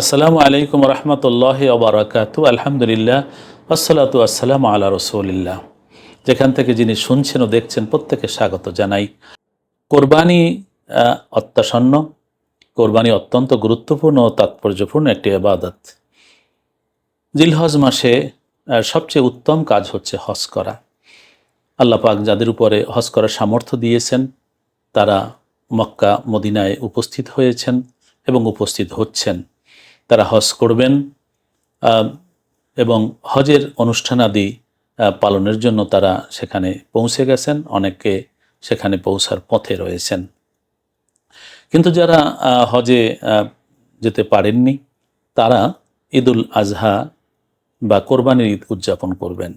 আসসালামু আলাইকুম রহমতুল্লাহ ওবরাকাতু আলহামদুলিল্লাহ আসসালাতু আসসালাম আলা রসুলিল্লাহ। যেখান থেকে যিনি শুনছেন ও দেখছেন প্রত্যেকে স্বাগত জানাই। কোরবানি অত্যাসন্ন। কোরবানি অত্যন্ত গুরুত্বপূর্ণ ও তাৎপর্যপূর্ণ একটি আবাদত জিলহজ মাসে সবচেয়ে উত্তম কাজ হচ্ছে হজ করা। আল্লাহ পাক যাদের উপরে হজ করার সামর্থ্য দিয়েছেন, তারা মক্কা, মদিনায় উপস্থিত হয়েছেন এবং উপস্থিত হচ্ছেন। তারা হজ করবেন এবং হজের অনুষ্ঠানাদি পালনের জন্য তারা সেখানে পৌঁছে গেছেন, অনেকে সেখানে পৌঁছার পথে রয়েছেন। কিন্তু যারা হজে যেতে পারেননি, তারা ঈদুল আজহা বা কোরবানির ঈদ উদযাপন করবেন।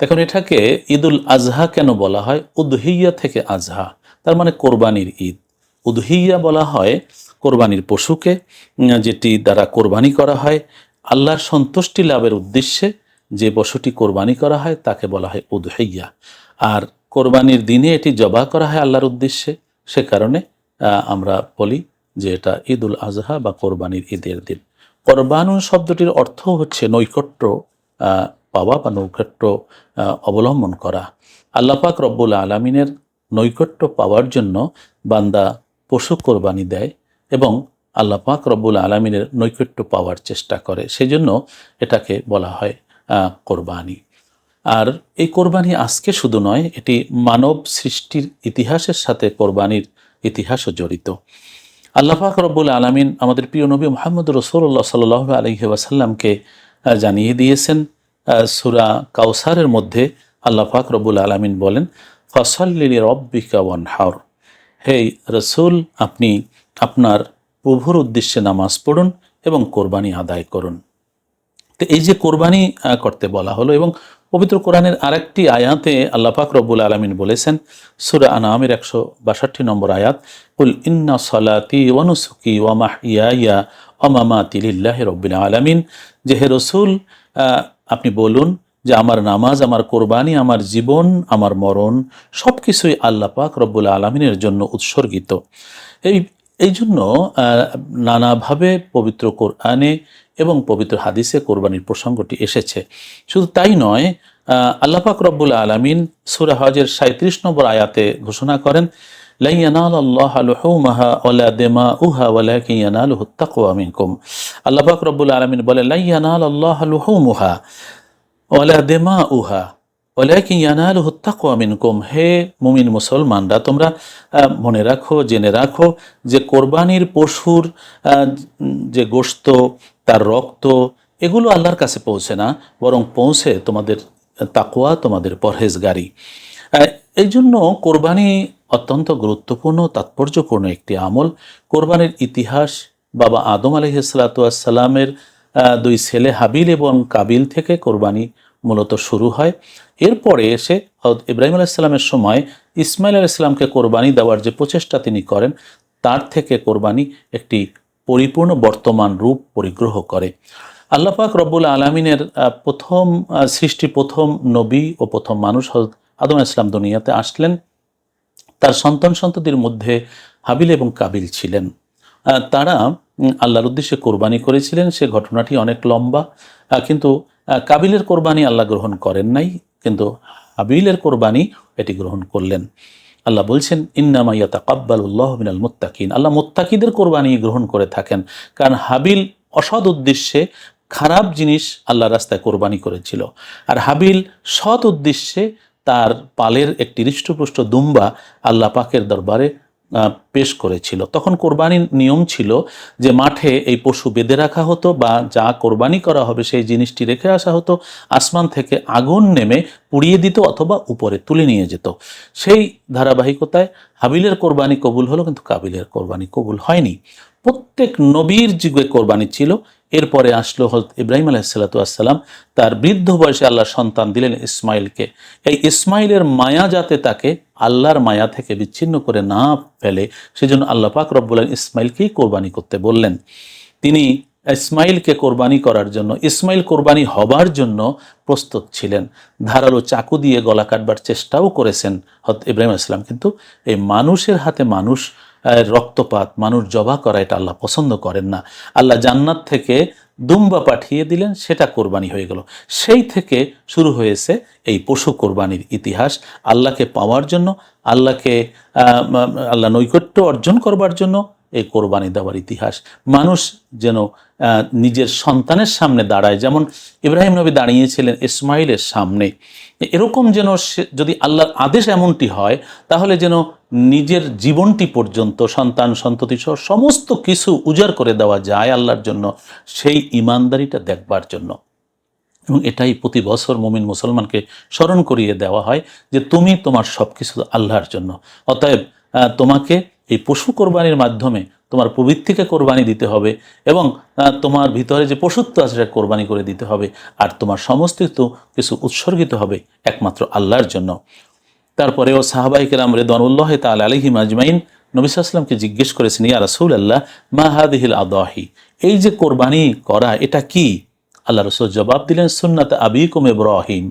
দেখুন, এটাকে ঈদুল আজহা কেন বলা হয়? উদহিয়া থেকে আজহা, তার মানে কোরবানির ঈদ। উদহিয়া বলা হয় কোরবানির পশুকে যেটি দ্বারা কোরবানি করা হয়, আল্লাহর সন্তুষ্টি লাভের উদ্দেশ্যে যে পশুটি কোরবানি করা হয়, তাকে বলা হয় উদহিয়া। আর কোরবানির দিনে এটি জবা করা হয় আল্লাহর উদ্দেশ্যে, সে কারণে আমরা বলি যে এটা ঈদুল আজহা বা কোরবানির ঈদের দিন। কোরবানুন শব্দটির অর্থ হচ্ছে নৈকট্য পাওয়া বা নৈকট্য অবলম্বন করা। আল্লাপাক রব্বুল আলমিনের নৈকট্য পাওয়ার জন্য বান্দা পশু কোরবানি দেয় এবং আল্লাহ পাক রব্বুল আলমিনের নৈকট্য পাওয়ার চেষ্টা করে। সেজন্য এটাকে বলা হয় কোরবানি। আর এই কোরবানি আজকে শুধু নয়, এটি মানব সৃষ্টির ইতিহাসের সাথে কোরবানির ইতিহাসও জড়িত। আল্লাহ পাক রব্বুল আলমিন আমাদের প্রিয় নবী মোহাম্মদ রসুল্লাহ সাল আলহি জানিয়ে দিয়েছেন সুরা কাউসারের মধ্যে আল্লাহ পাক রব্বুল আলমিন বলেন, ফসল্লি রব্বিকা ওয়ান হাওর হে রসুল, আপনি আপনার প্রভুর উদ্দেশ্যে নামাজ পড়ুন এবং কোরবানি আদায় করুন। তো এই যে কোরবানি করতে বলা হলো এবং পবিত্র কোরআনের আরেকটি আয়াতে আল্লাহ পাক রব্বুল আলমিন বলেছেন, সুরা আনামের একশো বাষট্টি নম্বর আয়াত উল ইন্না সলাতি ওয়ানুসুকি ওয়ামাহ ইয়া অমামাতি লিল্লাহ রব্বিল আলমিন। যে হে রসুল আপনি বলুন যে আমার নামাজ, আমার কোরবানি, আমার জীবন, আমার মরণ সব কিছুই আল্লাহ পাক রব্বুল আলমিনের জন্য উৎসর্গিত। এই এই জন্য নানাভাবে পবিত্র কোরআনে এবং পবিত্র হাদিসে কোরবানির প্রসঙ্গটি এসেছে। শুধু তাই নয় আহ, আল্লাহ পাক রব্বুল আলমিন সুরা হজের সাঁত্রিশ নম্বর আয়াতে ঘোষণা করেন লাইয়ানাল আল্লাহ আলহুমাহা ওলা দেমা উহা ওলা কিয়ানাল হুত্তাকুয়া মিনকুম। আল্লাহ পাক রব্বুল আলমিন বলে লাইয়ানাল আল্লাহ উহা ইয়ানাল হে মুমিন মুসলমানরা, তোমরা মনে রাখো, জেনে রাখো যে কোরবানির পশুর যে গোশত, তার রক্ত, এগুলো আল্লাহর কাছে পৌঁছে না, বরং পৌঁছে তোমাদের তাকুয়া তোমাদের পরহেজগারি। এই জন্য কোরবানি অত্যন্ত গুরুত্বপূর্ণ, তাৎপর্যপূর্ণ একটি আমল। কোরবানির ইতিহাস, বাবা আদম আলহিসাল্লামের দুই ছেলে হাবিল এবং কাবিল থেকে কোরবানি মূলত শুরু হয়। এরপরে এসে হযরত ইব্রাহিম আলাইসাল্লামের সময় ইসমাইল আলাইসাল্লামকে কোরবানি দেওয়ার যে প্রচেষ্টা তিনি করেন, তার থেকে কোরবানি একটি পরিপূর্ণ বর্তমান রূপ পরিগ্রহ করে। আল্লাহ পাক রব্বুল আলমিনের প্রথম সৃষ্টি প্রথম নবী ও প্রথম মানুষ হযরত আদম ইসলাম দুনিয়াতে আসলেন। তার সন্তান সন্ততির মধ্যে হাবিল এবং কাবিল ছিলেন। তারা আল্লাহর উদ্দেশ্যে কোরবানি করেছিলেন। সে ঘটনাটি অনেক লম্বা কিন্তু কাবিলের কোরবানি আল্লাহ গ্রহণ করেন নাই, কিন্তু হাবিলের কোরবানি এটি গ্রহণ করলেন। আল্লাহ বলছেন, ইন্নামা ইয়াতাকাব্বালুল্লাহ মিনাল মুত্তাকিন। আল্লাহ মুত্তাকিদের কোরবানি গ্রহণ করে থাকেন, কারণ হাবিল অসৎ উদ্দেশ্যে খারাপ জিনিস আল্লাহ রাস্তায় কোরবানি করেছিল। আর হাবিল সৎ উদ্দেশ্যে তার পালের একটি হৃষ্টপুষ্ট দুম্বা আল্লাহ পাকের দরবারে পেশ করেছিল। তখন কোরবানির নিয়ম ছিল যে মাঠে এই পশু বেঁধে রাখা হতো বা যা কোরবানি করা হবে সেই জিনিসটি রেখে আসা হতো, আসমান থেকে আগুন নেমে পুড়িয়ে দিত অথবা উপরে তুলে নিয়ে যেত। সেই ধারাবাহিকতায় হাবিলের কোরবানি কবুল হলো কিন্তু কাবিলের কোরবানি কবুল হয়নি। প্রত্যেক নবীর যুগে কোরবানি ছিল এরপরে আসলো হজরত ইব্রাহিম আলাইসাল্লাতাম তার বৃদ্ধ বয়সে আল্লাহ সন্তান দিলেন ইসমাইলকে। এই ইসমাইলের মায়া যাতে তাকে আল্লাহর মায়া থেকে বিচ্ছিন্ন করে না ফেলে, সেজন্য আল্লাহ পাক রব্বুল আলামিন ইসমাইলকেই কোরবানি করতে বললেন। তিনি ইসমাইলকে কোরবানি করার জন্য, ইসমাইল কোরবানি হবার জন্য প্রস্তুত ছিলেন। ধারালো চাকু দিয়ে গলা কাটবার চেষ্টাও করেছেন হত ইব্রাহিম ইসলাম কিন্তু এই মানুষের হাতে মানুষ রক্তপাত, মানুষ জবা করা, এটা আল্লাহ পছন্দ করেন না। আল্লাহ জান্নাত থেকে দুম্বা পাঠিয়ে দিলেন, সেটা কোরবানি হয়ে গেল। সেই থেকে শুরু হয়েছে এই পশু কোরবানির ইতিহাস, আল্লাহকে পাওয়ার জন্য, আল্লাহকে আল্লাহ নৈকট্য অর্জন করবার জন্য এই কোরবানি দেওয়ার ইতিহাস। মানুষ যেন নিজের সন্তানের সামনে দাঁড়ায়, যেমন ইব্রাহিম নবী দাঁড়িয়েছিলেন ইসমাইলের সামনে। এরকম যেন যদি আল্লাহর আদেশ এমনটি হয়, তাহলে যেন নিজের জীবনটি পর্যন্ত, সন্তান, সন্ততি সহ সমস্ত কিছু উজাড় করে দেওয়া যায় আল্লাহর জন্য, সেই ইমানদারিটা দেখবার জন্য। এবং এটাই প্রতি বছর মমিন মুসলমানকে স্মরণ করিয়ে দেওয়া হয় যে, তুমি তোমার সব কিছু আল্লাহর জন্য। অতএব তোমাকে এই পশু কোরবানির মাধ্যমে তোমার প্রবৃত্তিকে কোরবানি দিতে হবে এবং তোমার ভিতরে যে পশুত্ব আছে সেটা কোরবানি করে দিতে হবে। আর তোমার সমস্ত কিছু উৎসর্গিত হবে একমাত্র আল্লাহর জন্য। তারপরেও সাহাবাই কেরাম রেদওয়ানুল্লাহ তাল আলহিম আজমাইন নবী সাল্লামকে জিজ্ঞেস করেছেন, ইয়া রাসুল আল্লাহ মা হাদিহিল আদাহি? এই যে কোরবানি করা, এটা কি? আল্লাহ রসুল জবাব দিলেন, সুন্নাত আবি আবিকুম ইব্রাহিম।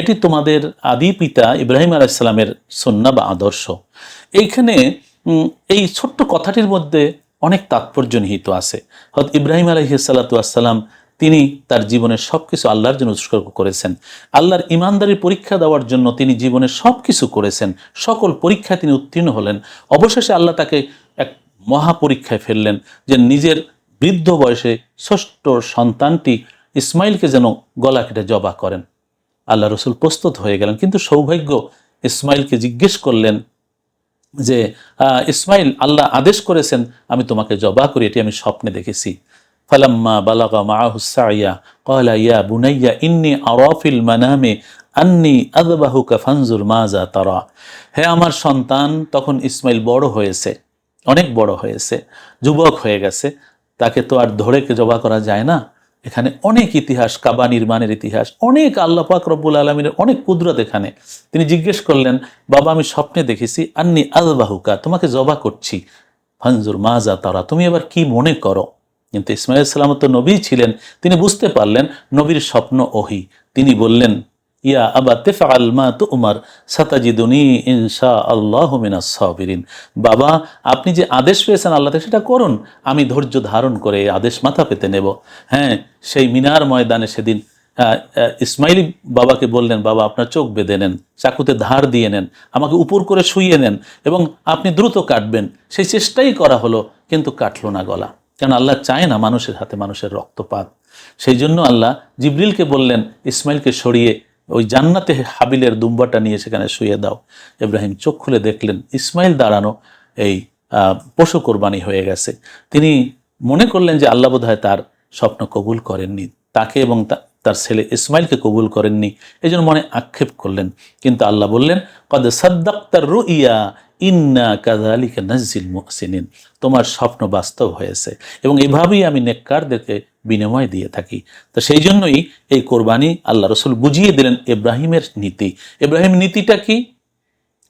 এটি তোমাদের আদি পিতা ইব্রাহিম আলাইসালামের সন্না বা আদর্শ। এইখানে এই ছোট্ট কথাটির মধ্যে অনেক তাৎপর্য নিহিত আছে। হয়তো ইব্রাহিম আলহিসাল্লাতাম তিনি তার জীবনের সব কিছু আল্লাহর জন্য উৎসর্গ করেছেন। আল্লাহর ইমানদারির পরীক্ষা দেওয়ার জন্য তিনি জীবনের সব কিছু করেছেন। সকল পরীক্ষায় তিনি উত্তীর্ণ হলেন। অবশেষে আল্লাহ তাকে এক মহা পরীক্ষায় ফেললেন যে নিজের বৃদ্ধ বয়সে ষষ্ঠ সন্তানটি ইসমাইলকে যেন গলা কেটে জবা করেন। আল্লাহ রসুল প্রস্তুত হয়ে গেলেন। কিন্তু সৌভাগ্য ইসমাইলকে জিজ্ঞেস করলেন যে ইসমাইল আল্লাহ আদেশ করেছেন, আমি তোমাকে জবা করি, এটি আমি স্বপ্নে দেখেছি। ফালাম্মা বালাগা মাহুসাইয়া কয়লা ইয়া বুনাইয়া, ইন্নি আরাফিল মানামে, আন্নি আদবাহুকা ফানজুর মাজা তারা। হে আমার সন্তান, তখন ইসমাইল বড় হয়েছে, অনেক বড় হয়েছে, যুবক হয়ে গেছে, তাকে তো আর ধরে জবা করা যায় না। এখানে অনেক ইতিহাস, কাবা নির্মাণের ইতিহাস, অনেক আল্লাহ পাক রব্বুল আলমিনের অনেক কুদরত এখানে। তিনি জিজ্ঞেস করলেন, বাবা, আমি স্বপ্নে দেখেছি, আন্নি আলবাহুকা তোমাকে জবা করছি। ফানজুর মাজা তারা, তুমি এবার কি মনে করো? কিন্তু ইসমাইল সালাম তো নবী ছিলেন, তিনি বুঝতে পারলেন, নবীর স্বপ্ন ওহি। তিনি বললেন ইয়া আবা তেফাল মা তো উমার সাতাজিদুনি ইনশা আল্লাহ সাবিরিন। বাবা, আপনি যে আদেশ পেয়েছেন আল্লাহ সেটা করুন, আমি ধৈর্য ধারণ করে এই আদেশ মাথা পেতে নেব। হ্যাঁ সেই মিনার ময়দানে সেদিন ইসমাইলি বাবাকে বললেন, বাবা, আপনার চোখ বেঁধে নেন, চাকুতে ধার দিয়ে নেন, আমাকে উপর করে শুইয়ে নেন এবং আপনি দ্রুত কাটবেন। সেই চেষ্টাই করা হলো, কিন্তু কাটলো না গলা। কারণ আল্লাহ চায় না মানুষের হাতে মানুষের রক্তপাত? সেই জন্য আল্লাহ জিবরিলকে বললেন, ইসমাইলকে সরিয়ে ওই জান্নাতে হাবিলের দুম্বাটা নিয়ে সেখানে শুয়ে দাও। ইব্রাহিম চোখ খুলে দেখলেন, ইসমাইল দাঁড়ানো এই পশু কোরবানি হয়ে গেছে। তিনি মনে করলেন যে আল্লাহ বোধহয় তার স্বপ্ন কবুল করেননি। তাকে এবং তার ছেলে ইসমাইলকে কবুল করেননি। এই জন্য মনে আক্ষেপ করলেন। কিন্তু আল্লাহ বললেন, কদ সাদ্দাক্তার রুইয়া ইন্না কাজালিকা নাজিল মুহসিনিন তোমার স্বপ্ন বাস্তব হয়েছে। এবং এভাবেই আমি নেককারদেরকে বিনিময় দিয়ে থাকি। তো সেই জন্যই এই কোরবানি আল্লাহ রসুল বুঝিয়ে দিলেন ইব্রাহিমের নীতি। ইব্রাহিম নীতিটা কি?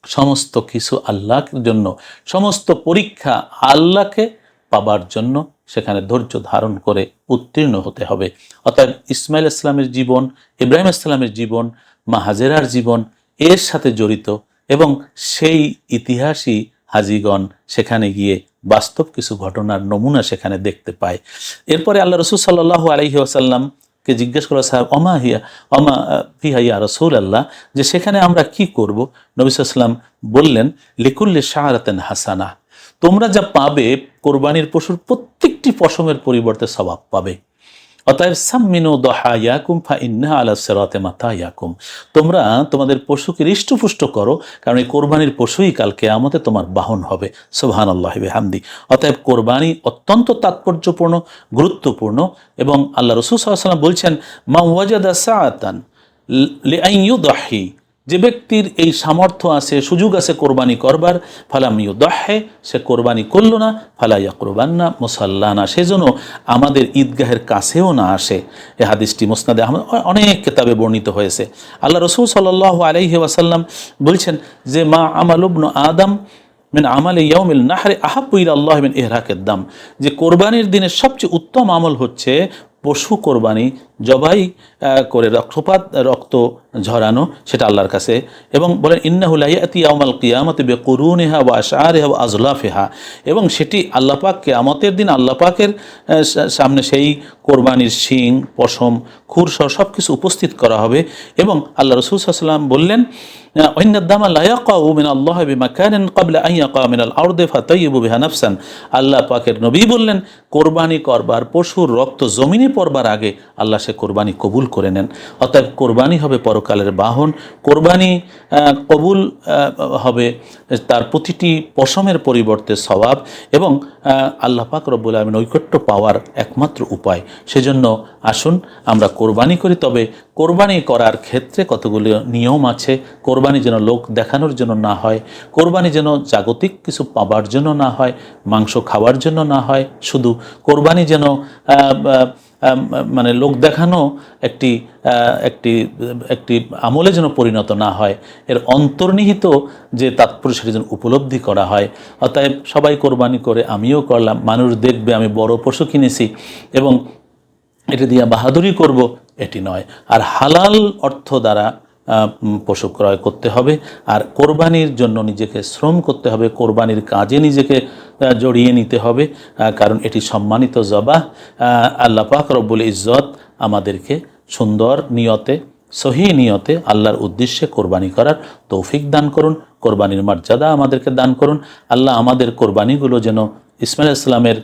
সমস্ত কিছু আল্লাহর জন্য, সমস্ত পরীক্ষা আল্লাহকে পাবার জন্য সেখানে ধৈর্য ধারণ করে উত্তীর্ণ হতে হবে। অর্থাৎ ইসমাইল ইসলামের জীবন, ইব্রাহিম ইসলামের জীবন, মা হাজেরার জীবন, এর সাথে জড়িত এবং সেই ইতিহাসই হাজিগণ সেখানে গিয়ে বাস্তব কিছু ঘটনার নমুনা সেখানে দেখতে পায়। এরপরে আল্লাহ রসুল সাল্লাহ আলহি আসাল্লামকে জিজ্ঞেস করা, সাহেব, অমা হিয়া, অমা ফিহাইয়া রসুল আল্লাহ যে সেখানে আমরা কি করব? নবী সাল্লাম বললেন, লিকুল্লি শাহরাতেন হাসানা, তোমরা যা পাবে, কোরবানির পশুর প্রত্যেকটি পশমের পরিবর্তে স্বভাব পাবে। অতএব সাম্মিনু দহা ইয়াকুম ফা ইন্না আলা সেরাতে মাথা ইয়াকুম তোমরা তোমাদের পশুকে হৃষ্টপুষ্ট করো, কারণ এই কোরবানির পশুই কালকে আমাতে তোমার বাহন হবে। সোহান আল্লাহ হামদি অতএব কোরবানি অত্যন্ত তাৎপর্যপূর্ণ, গুরুত্বপূর্ণ এবং আল্লাহ রসুল সাল্লাম বলছেন মা ওয়াজাদা সাআতান লিআইয়ু দহি যে ব্যক্তির এই সামর্থ্য আছে, সুযোগ আছে কোরবানি করবার ফালামিউ দহে সে কোরবানি করল না ফালাইয়া কোরবান্না মুসাল্লানা সেজন্য আমাদের ঈদগাহের কাছেও না আসে। এ হাদিসটি মোসনাদে আহমদ অনেক কেতাবে বর্ণিত হয়েছে। আল্লাহ রসুল সাল্লাহ আলাইহি ওয়াসাল্লাম বলছেন যে, মা আমালুবন আদম মিন আমাল ইয়াউমিল নাহরে আহাব্বু ইলা আল্লাহ মিন ইহরাকের দাম। যে কোরবানির দিনের সবচেয়ে উত্তম আমল হচ্ছে পশু কোরবানি জবাই করে রক্তপাত, রক্ত ঝরানো, সেটা আল্লাহর কাছে। এবং বলেন ইন্নাহুলাইয়াতি আউমাল কিয়ামতে বে করুনেহা বা আশারেহা বা আজলাফেহা। এবং সেটি আল্লাপাক কেয়ামতের দিন আল্লাপাকের সামনে সেই কোরবানির শিং, পশম খুর সহ সব কিছু উপস্থিত করা হবে। এবং আল্লাহ রসুল সাল্লাম বললেন ওইনাদ্দামা লায়াকাউ মিন আল্লাহ বিমাকানিন ক্বাবলা আন ইয়াকা মিন আল আরদি ফাতাইয়িবু বিহা নাফসান। আল্লাহ পাকের নবী বললেন, কোরবানি করবার পশুর রক্ত জমিনে পড়বার আগে আল্লাহ সে কোরবানি কবুল করে নেন। অর্থাৎ কোরবানি হবে পরকালের বাহন, কোরবানি কবুল হবে তার প্রতিটি পশমের পরিবর্তে স্বভাব এবং আল্লাহ পাক রব্বুল আলমিন ঐকট্য পাওয়ার একমাত্র উপায়। সেজন্য আসুন, আমরা কোরবানি করি, তবে কোরবানি করার ক্ষেত্রে কতগুলো নিয়ম আছে? কোরবানি যেন লোক দেখানোর জন্য না হয়, কোরবানি যেন জাগতিক কিছু পাবার জন্য না হয়, মাংস খাওয়ার জন্য না হয়, শুধু কোরবানি যেন মানে লোক দেখানো একটি একটি একটি আমলে যেন পরিণত না হয়। এর অন্তর্নিহিত যে তাৎপর্য সেটি যেন উপলব্ধি করা হয়। অতএব সবাই কোরবানি করে আমিও করলাম, মানুষ দেখবে আমি বড় পশু কিনেছি এবং এটা দিয়ে বাহাদুরি করব। এটি নয়। আর হালাল অর্থ দ্বারা পশু ক্রয় করতে হবে। আর কোরবানির জন্য নিজেকে শ্রম করতে হবে। কোরবানির কাজে নিজেকে জড়িয়ে নিতে হবে। কারণ এটি সম্মানিত জবাহ। আল্লাহ পাক রব্বুল ইজ্জত আমাদেরকে সুন্দর নিয়তে, সহি নিয়তে আল্লাহর উদ্দেশ্যে কোরবানি করার তৌফিক দান করুন। কোরবানির মর্যাদা আমাদেরকে দান করুন। আল্লাহ আমাদের কোরবানিগুলো যেন ইসমাইল ইসলামের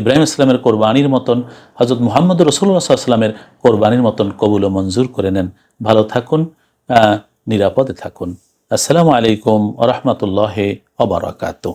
ইব্রাহিম ইসলামের কোরবানির মতন হজরত মোহাম্মদ রসুল্লাহ সাল্লামের কোরবানির মতন কবুল ও মঞ্জুর করে নেন। ভালো থাকুন নিরাপদে থাকুন। আসসালামু আলাইকুম রহমতুল্লাহ অবরাকাতু